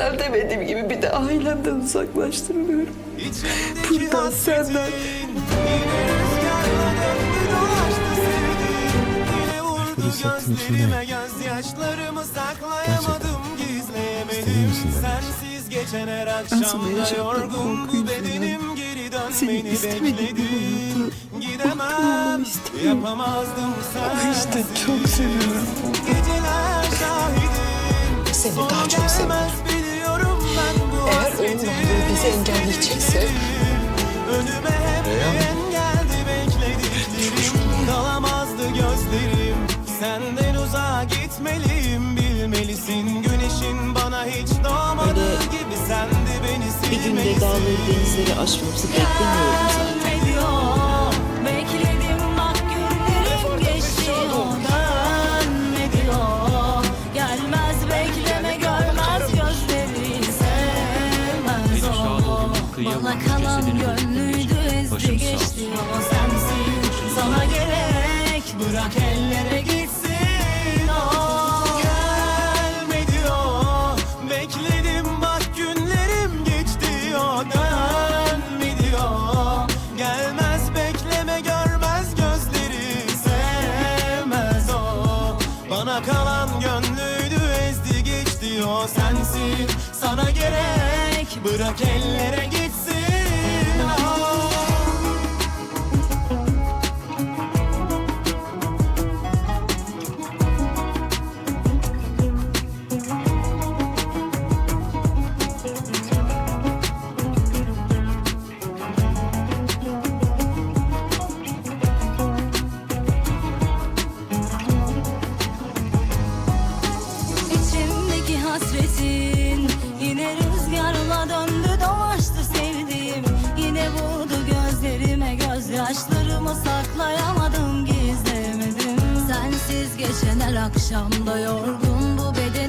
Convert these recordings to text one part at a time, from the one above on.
kadar demediğim gibi bir de ailemden uzaklaştırılıyorum. Buradan senden Şöyle hissettiğin için ne? Gözyaşlarımı saklayamadım İstediğin misin gizleyemedim demek? Sensiz geçen her Aslında akşamda yaşadığım yorgun korku bu yüzünden bedenim geri seni dönmeni istemediğim bekledi hayatı kurmamı istemiyorum. yapamazdım ama işte çok seviyorum. Engelleyecekse Reyhan. Dalamazdı gözlerim Senden uzağa gitmeliyim bilmelisin Güneşin bana hiç doğmadığı Öyle gibi Sen de beni bir günde silmelisin dağları denizleri aşmamızı beklemiyorum zaten. Kalan gönlüydü ezdi geçti o Sensin. Sana gerek Bırak ellere gitsin gözyaşlarımı saklayamadım gizlemedim. Sensiz geçen her akşamda yorgun bu bedenim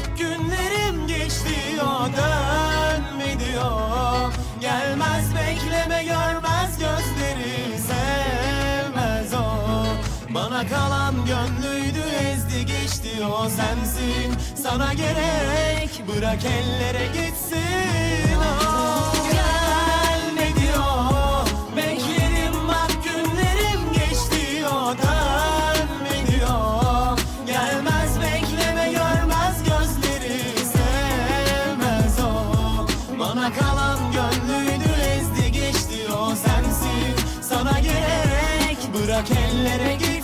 bak günlerim geçti o Dönmedi o. Gelmez bekleme görmez gözleri Sevmez o. Bana kalan gönlüydü ezdi geçti o Sensin. Sana gerek Bırak ellere gitsin Bana kalan gönlüydü ezdi geçti o Sensin. Sana gerek Bırak ellere gitsin